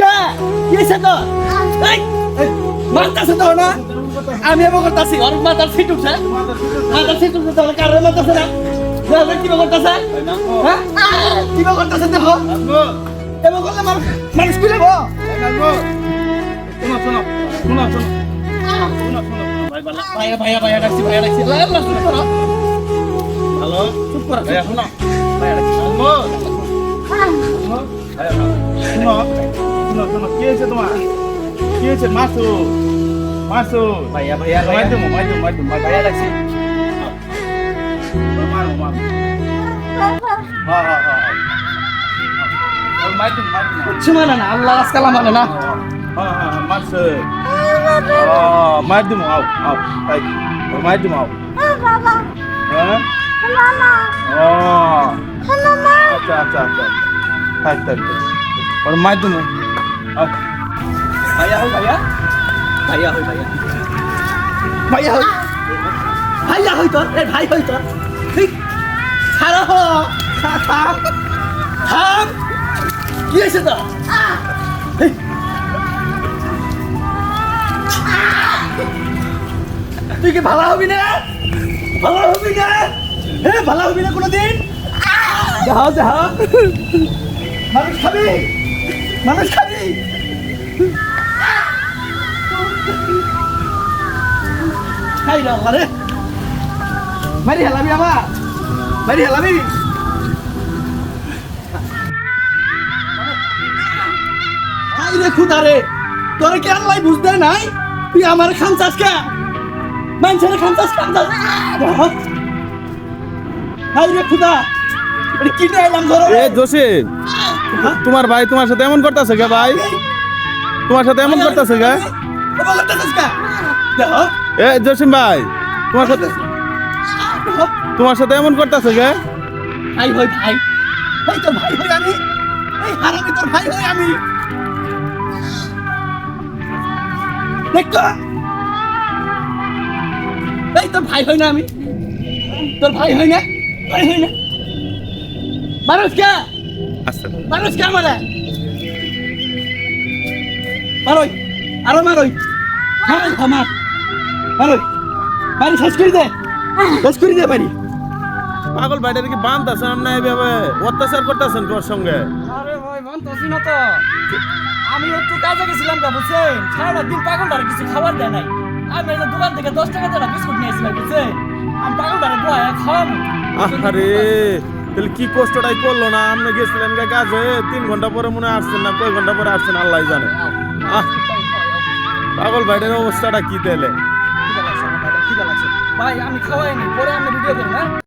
কে কি হয়েছে তো এই, মারতাছে তো না? আমি এবার করতেছি ওর মাথার সিট উঠছে। মাথার সিট উঠছে তাহলে কারণে মারতাছে না? দেখো কি করতেছে? হ্যাঁ? কি করতেছে দেখো। এবার করলে মানুষ কি লেবো ভাইয়া ভাইয়া ভাইয়া ডাকছি ভাইয়া ডাকছি। লা, চুপ করো। হ্যালো? চুপ করো। ভাইয়া শোনো। ভাইয়া ডাকছি। হ্যালো শোনো। শোনো শোনো কি হয়েছে তোমার? কি হয়েছে? মাসু মাসু। ভাইয়া ভাইয়া ভাইয়া। মাইদুম মাইদুম মাইদুম ভাইয়া ডাকছি মারো মারো। হ্যাঁ হ্যাঁ হ্যাঁ কিচ্ছু মানে না আল্লাহ আজকাল মানে না। হ্যাঁ হ্যাঁ মাসু। মাইদুম আও আও তাই। মাইদুম আও। হ্যাঁ? ও আচ্ছা আচ্ছা আচ্ছা। থাক থাক ওর আও ভাইয়া হই ভাইয়া ভাইয়া হই ভাইয়া ভাইয়া ভাইয়া তোর এ ভাই হই তোর ঠিক থাম কি হয়েছে তো। তুই কি ভালো হবি না ভালো হবি না হ্যাঁ ভালো হবি না কোনোদিন যাও যাও মানুষ খাবি মানুষ খাবি? খাই রে মারি হেলাবি আমার মারি হেলাবি। খাই রে খুদা রে, তোরে কি আল্লাহ বুঝতে নাই? তুই আমার খামচাস কে? মানুষের খামচাস খামচাস খাই রে খুদা এটা কি নিয়ে এলাম ধরো তোমার ভাই তোমার সাথে এমন করতেছে কে ভাই? তোমার সাথে এমন করতেছে দেখো। এ, জসিম ভাই, তোমার সাথে তোমার সাথে এমন করতেছে কে? ভাই হই ভাই। এই তোর ভাই হই আমি। এই হারামি তোর ভাই হই আমি। দেখ তো। এই তোর ভাই হই না আমি। তোর ভাই হই না। ভাই হই না। মানুষ কে? আচ্ছা মানুষ কে আমারে মারই আরও মারই। মারই থামার মারই বাড়ি শেষ করে দে। শেষ করে দে বাড়ি। পাগল ভাইটার কি বান্ধতেছেন না এইভাবে অত্যাচার করতেছেন তোর সঙ্গে? আরে ভাই মানতেছি না তো। আমি একটু কাজে গেছিলাম কা বুঝছেন? সারাটা দিন পাগলটারে কিছু খাবার দেয় নাই। আমি এই দোকান থেকে দশ টাকা দিয়ে বিস্কুট নিয়ে এসেছিলাম বুঝছেন? আমি পাগলটারে বয় খাওয়াবো। আরে তাহলে কি কষ্টটাই করল না? আপনি গেছিলেন গে কাজে, তিন ঘণ্টা পরে মনে আসছেন না, কয় ঘণ্টা পরে আসছেন আল্লাহ জানে। পাগল ভাইটার অবস্থাটা কি তাহলে? ভাই, আমি খাওয়াইনি, পরে আমি ভিডিও করি না